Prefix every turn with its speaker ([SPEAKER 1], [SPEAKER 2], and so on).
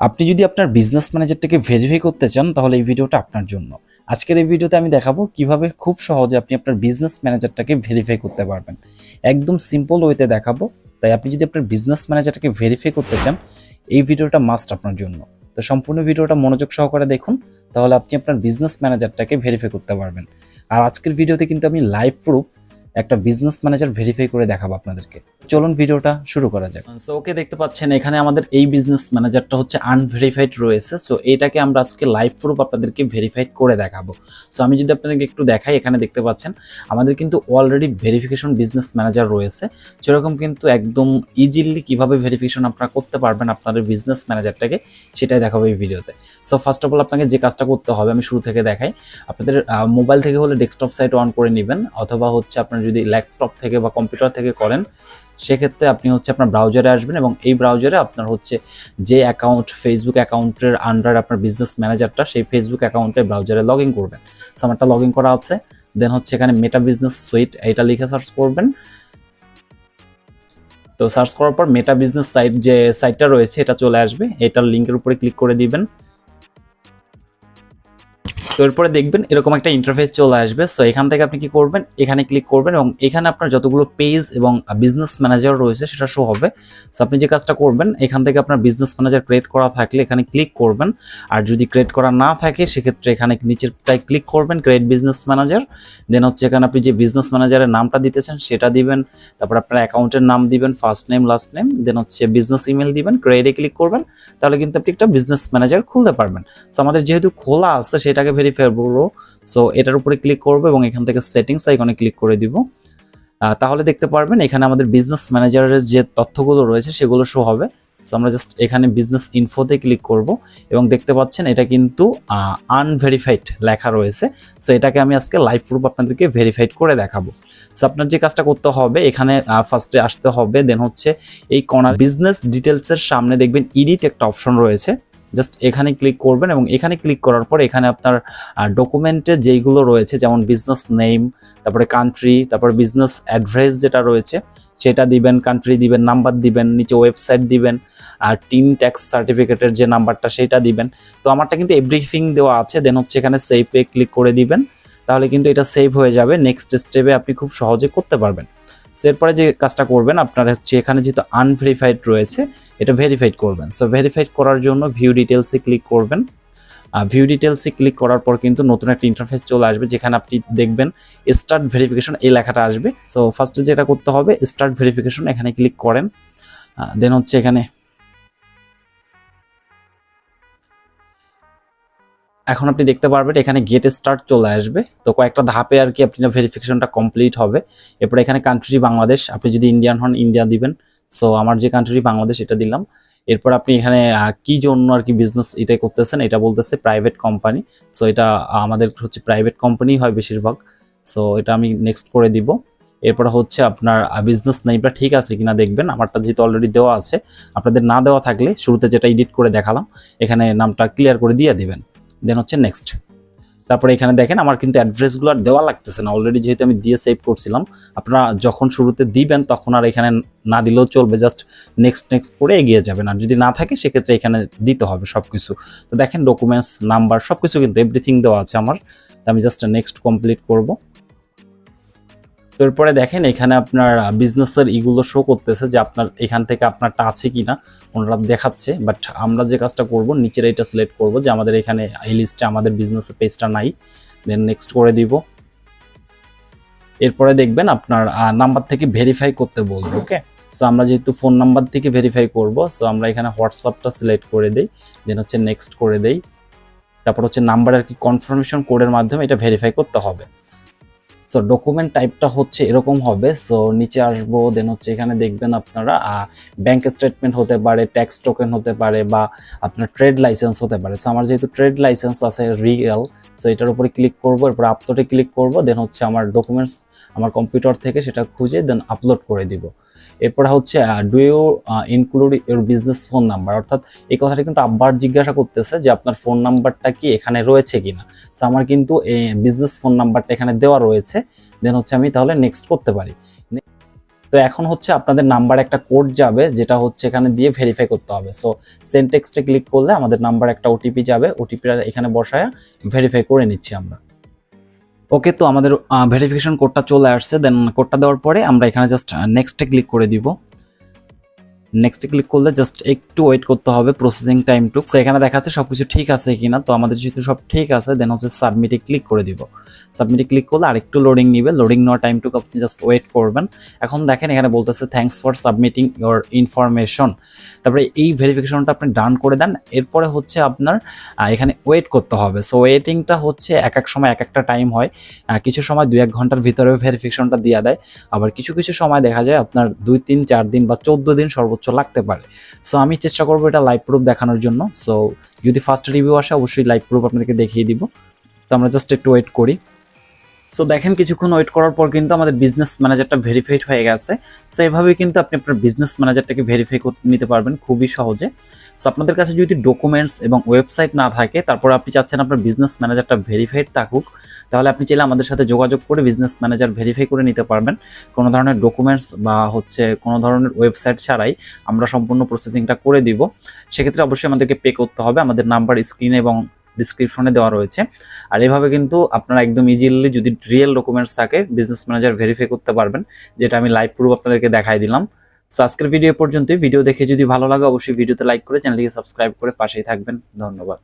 [SPEAKER 1] আপনি যদি আপনার বিজনেস ম্যানেজারটাকে ভেরিফাই করতে চান, তাহলে এই ভিডিওটা আপনার জন্য। আজকের এই ভিডিওতে আমি দেখাবো কীভাবে খুব সহজে আপনি আপনার বিজনেস ম্যানেজারটাকে ভেরিফাই করতে পারবেন। একদম সিম্পল ওয়েতে দেখাবো। তাই আপনি যদি আপনার বিজনেস ম্যানেজারটাকে ভেরিফাই করতে চান, এই ভিডিওটা মাস্ট আপনার জন্য। তো সম্পূর্ণ ভিডিওটা মনোযোগ সহকারে দেখুন, তাহলে আপনি আপনার বিজনেস ম্যানেজারটাকে ভেরিফাই করতে পারবেন। আর আজকের ভিডিওতে কিন্তু আমি লাইভ প্রুফ একটা বিজনেস ম্যানেজার ভেরিফাই করে দেখাবো আপনাদেরকে। চলুন ভিডিওটা শুরু করা যাক। সো ওকে দেখতে পাচ্ছেন, এখানে আমাদের এই বিজনেস ম্যানেজারটা হচ্ছে আনভেরিফাইড রয়েছে। সো এটাকে আমরা আজকে লাইভ প্রুফ আপনাদেরকে ভেরিফাইড করে দেখাবো। সো আমি যদি আপনাদেরকে একটু দেখাই, এখানে দেখতে পাচ্ছেন, আমাদের কিন্তু অলরেডি ভেরিফিকেশন বিজনেস ম্যানেজার রয়েছে। সেরকম কিন্তু একদম ইজিলি কীভাবে ভেরিফিকেশন আপনারা করতে পারবেন আপনাদের বিজনেস ম্যানেজারটাকে সেটাই দেখাবো এই ভিডিওতে। সো ফার্স্ট অফ অল আপনাকে যে কাজটা করতে হবে, আমি শুরু থেকে দেখাই। আপনাদের মোবাইল থেকে হলে ডেস্কটপ সাইট অন করে নেবেন, অথবা হচ্ছে আপনার যদি ল্যাপটপ থেকে বা কম্পিউটার থেকে করেন, সেক্ষেত্রে আপনি হচ্ছে আপনার ব্রাউজারে আসবেন এবং এই ব্রাউজারে আপনার হচ্ছে যে অ্যাকাউন্ট ফেসবুক অ্যাকাউন্টের আন্ডার আপনার বিজনেস ম্যানেজারটা সেই ফেসবুক অ্যাকাউন্টে ব্রাউজারে লগ ইন করবেন। সো আমারটা লগ ইন করা আছে। দেন হচ্ছে এখানে মেটা বিজনেস সুইট এটা লিখে সার্চ করবেন। তো সার্চ করার পর মেটা বিজনেস সাইট যে সাইটটা রয়েছে, এটা চলে আসবে। এটার লিঙ্কের উপরে ক্লিক করে দিবেন। তো এরপরে দেখবেন এরকম একটা ইন্টারফেস চলে আসবে। সো এখান থেকে আপনি কি করবেন? এখানে ক্লিক করবেন এবং এখানে আপনার যতগুলো পেজ এবং বিজনেস ম্যানেজার রয়েছে সেটা শো হবে। সো আপনি যে কাজটা করবেন, এখান থেকে আপনার বিজনেস ম্যানেজার ক্রিয়েট করা থাকলে এখানে ক্লিক করবেন। আর যদি ক্রিয়েট করা না থাকে, সেক্ষেত্রে এখানে নিচেরটায় ক্লিক করবেন ক্রিয়েট বিজনেস ম্যানেজার দেন হচ্ছে এখানে আপনি যে বিজনেস ম্যানেজারের নামটা দিতেছেন, সেটা দিবেন। তারপর আপনার অ্যাকাউন্টের নাম দিবেন first name last name then হচ্ছে বিজনেস ইমেল দিবেন ক্রিয়েটে ক্লিক করবেন। তাহলে কিন্তু আপনি একটা বিজনেস ম্যানেজার খুলতে পারবেন। সো আমাদের যেহেতু খোলা আছে, সেটাকে ভেরিফাই করব সো এটার উপরে ক্লিক করব এবং এখান থেকে সেটিংস আইকনে ক্লিক করে দিব। তাহলে দেখতে পারবেন এখানে আমাদের বিজনেস ম্যানেজারের যে তথ্যগুলো রয়েছে সেগুলো শো হবে। সো আমরা জাস্ট এখানে বিজনেস ইনফোতে ক্লিক করব এবং দেখতে পাচ্ছেন এটা কিন্তু আনভেরিফাইড লেখা রয়েছে। সো এটাকে আমি আজকে লাইভ প্রুফ আপনাদেরকে ভেরিফাইড করে দেখাবো। সো আপনার যে কাজটা করতে হবে, এখানে ফার্স্টে আসতে হবে দেন হচ্ছে এই কর্নার বিজনেস ডিটেলসের সামনে দেখবেন ইডিট একটা অপশন রয়েছে। জাস্ট এখানে ক্লিক করবেন এবং এখানে ক্লিক করার পর এখানে আপনার ডকুমেন্টে যেইগুলো রয়েছে, যেমন বিজনেস নেম তারপরে কান্ট্রি তারপরে বিজনেস অ্যাড্রেস যেটা রয়েছে, সেটা দিবেন কান্ট্রি দিবেন নাম্বার দিবেন, নিচে ওয়েবসাইট দিবেন, আর টিন ট্যাক্স সার্টিফিকেটের যে নাম্বারটা সেটা দিবেন। তো আমারটা কিন্তু এভরিথিং দেওয়া আছে দেন হচ্ছে এখানে সেভে ক্লিক করে দিবেন, তাহলে কিন্তু এটা সেভ হয়ে যাবে। নেক্সট স্টেপে আপনি খুব সহজে করতে পারবেন। সো এরপরে যে কাজটা করবেন, আপনার হচ্ছে এখানে যেহেতু আনভেরিফাইড রয়েছে, এটা ভেরিফাইড করবেন। সো ভেরিফাইড করার জন্য ভিউ ডিটেলসে ক্লিক করবেন। ভিউ ডিটেলসে ক্লিক করার পর কিন্তু নতুন একটা ইন্টারফেস চলে আসবে, যেখানে আপনি দেখবেন স্টার্ট ভেরিফিকেশন এই লেখাটা আসবে। সো ফার্স্টে যেটা করতে হবে স্টার্ট ভেরিফিকেশন এখানে ক্লিক করেন। দেন হচ্ছে এখানে এখন আপনি দেখতে পারবেন এখানে গেট স্টার্ট চলে আসবে। তো কয়েকটা ধাপে আর কি আপনি ভেরিফিকেশনটা কমপ্লিট হবে। এরপরে এখানে কান্ট্রি বাংলাদেশ, আপনি যদি ইন্ডিয়ান হন ইন্ডিয়া দিবেন। সো আমার যে কান্ট্রি বাংলাদেশ, এটা দিলাম। এরপর আপনি এখানে কি জন্য আর কি বিজনেস এটাই করতেছেন, এটা বলতেছে প্রাইভেট কোম্পানি সো এটা আমাদের হচ্ছে প্রাইভেট কোম্পানি হয় বেশিরভাগ। সো এটা আমি নেক্সট করে দিব। এরপর হচ্ছে আপনার বিজনেস নেমটা ঠিক আছে কিনা দেখবেন। আমারটা যেহেতু অলরেডি দেওয়া আছে, আপনাদের না দেওয়া থাকলে শুরুতে যেটা এডিট করে দেখালাম, এখানে নামটা ক্লিয়ার করে দিয়ে দিবেন। দেন হচ্ছে নেক্সট তারপরে এখানে দেখেন আমার কিন্তু অ্যাড্রেসগুলো আর দেওয়া লাগতেছে না। অলরেডি যেহেতু আমি দিয়ে সেভ করছিলাম, আপনারা যখন শুরুতে দিবেন তখন আর এখানে না দিলেও চলবে জাস্ট নেক্সট নেক্সট করে এগিয়ে যাবেন। আর যদি না থাকে, সেক্ষেত্রে এখানে দিতে হবে সব কিছু তো দেখেন ডকুমেন্টস নাম্বার সব কিছু কিন্তু এভরিথিং দেওয়া আছে আমার। আমি জাস্ট নেক্সট কমপ্লিট করব। তো এরপরে দেখেন এখানে আপনার বিজনেসের ইগুলো শো করতেছে যে আপনার, এখান থেকে আপনারটা আছে কিনা। ওনারা দেখাচ্ছে বাট আমরা যে কাজটা করব, নিচের এটা সিলেক্ট করব যে আমাদের এখানে এই লিস্টে আমাদের বিজনেসের পেজটা নাই। দেন নেক্সট করে দিব। এরপরে দেখবেন আপনার নাম্বার থেকে ভেরিফাই করতে বলবে ওকে সো আমরা যেহেতু ফোন নাম্বার থেকে ভেরিফাই করব সো আমরা এখানে হোয়াটসঅ্যাপটা সিলেক্ট করে দেই দেন হচ্ছে নেক্সট করে দেই। তারপর হচ্ছে নাম্বার আর কি কনফার্মেশন কোডের মাধ্যমে এটা ভেরিফাই করতে হবে। সো ডকুমেন্ট টাইপটা হচ্ছে এরকম হবে। সো নিচে আসব দেন হচ্ছে এখানে দেখবেন আপনারা ব্যাংক স্টেটমেন্ট হতে পারে ট্যাক্স টোকেন হতে পারে, বা আপনার ট্রেড লাইসেন্স হতে পারে। সো আমার যেহেতু ট্রেড লাইসেন্স আছে রিয়েল সো এটার উপরে ক্লিক করব, এরপর আপলোডে ক্লিক করব দেন হচ্ছে আমার ডকুমেন্টস আমার কম্পিউটার থেকে সেটা খুঁজে দেন আপলোড করে দিব। এরপর হচ্ছে do you include your business phone number অর্থাৎ এই কথাটা কিন্তু আবার জিজ্ঞাসা করতেছে যে আপনার ফোন নাম্বারটা কি এখানে রয়েছে কিনা। সো আমার কিন্তু বিজনেস ফোন নাম্বারটা এখানে দেওয়া রয়েছে। দেন হচ্ছে আমি তাহলে নেক্সট করতে পারি। তো এখন হচ্ছে আপনাদের নাম্বার একটা কোড যাবে, যেটা হচ্ছে এখানে দিয়ে ভেরিফাই করতে হবে। সো সেন্টেক্সটে ক্লিক করলে আমাদের নাম্বার একটা ওটিপি যাবে। ওটিপিটা এখানে বসায় ভেরিফাই করে নিচ্ছি আমরা। ওকে তো আমাদের ভেরিফিকেশন কোডটা চলে আসছে দেন কোডটা দেওয়ার পরে আমরা এখানে জাস্ট নেক্সটে ক্লিক করে দিব। নেক্সটে ক্লিক করলে জাস্ট একটু ওয়েট করতে হবে প্রসেসিং টাইম টু সো এখানে দেখাচ্ছে সব কিছু ঠিক আছে কিনা। তো আমাদের যেহেতু সব ঠিক আছে দেন হচ্ছে সাবমিটে ক্লিক করে দিব। সাবমিটে ক্লিক করলে আরেকটু লোডিং নিবে। লোডিং নেওয়ার টাইমটুকু আপনি জাস্ট ওয়েট করবেন। এখন দেখেন এখানে বলতেছে thanks for submitting your information তারপরে এই ভেরিফিকেশনটা আপনি ডান করে দেন। এরপরে হচ্ছে আপনার এখানে ওয়েট করতে হবে। সো ওয়েটিংটা হচ্ছে এক এক সময় এক একটা টাইম হয়। কিছু সময় দুই এক ঘণ্টার ভিতরে ভেরিফিকেশনটা দিয়ে দেয়। আবার কিছু কিছু সময় দেখা যায় আপনার দুই, তিন, চার দিন বা চোদ্দ দিন সর্বোচ্চ লাগতে পারে। সো আমি চেষ্টা করব এটা লাইভ প্রুফ দেখানোর জন্য। সো যদি ফার্স্ট রিভিউ আসে, অবশ্যই লাইভ প্রুফ আপনাদেরকে দেখিয়ে দিব। তো আমরা জাস্ট একটু ওয়েট করি। সো দেখেন কিছুক্ষণ ওয়েট করার পর কিন্তু আমাদের বিজনেস ম্যানেজারটা ভেরিফাইড হয়ে গেছে। সো এভাবে কিন্তু আপনি আপনার বিজনেস ম্যানেজারটাকে ভেরিফাই করতে নিতে পারবেন খুবই সহজে। সো আপনাদের কাছে যদি ডকুমেন্টস এবং ওয়েবসাইট না থাকে, তারপর আপনি চাচ্ছেন আপনার বিজনেস ম্যানেজারটা ভেরিফাইড থাকুক, তাহলে আপনি চাইলে আমাদের সাথে যোগাযোগ করে বিজনেস ম্যানেজার ভেরিফাই করে নিতে পারবেন। কোনো ধরনের ডকুমেন্টস বা হচ্ছে কোনো ধরনের ওয়েবসাইট ছাড়াই আমরা সম্পূর্ণ প্রসেসিংটা করে দিব। সেক্ষেত্রে অবশ্যই আমাদেরকে পে করতে হবে। আমাদের নাম্বার স্ক্রিনে এবং ডিসক্রিপশনে দেওয়া রয়েছে। আর এভাবে কিন্তু আপনারা একদম ইজিলি যদি রিয়েল ডকুমেন্টস থাকে বিজনেস ম্যানেজার ভেরিফাই করতে পারবেন, যেটা আমি লাইভ প্রুফ আপনাদেরকে দেখাই দিলাম। সো আজকের ভিডিও পর্যন্তই। ভিডিও দেখে যদি ভালো লাগে, অবশ্যই ভিডিওতে লাইক করে চ্যানেলটিকে সাবস্ক্রাইব করে পাশেই থাকবেন। ধন্যবাদ।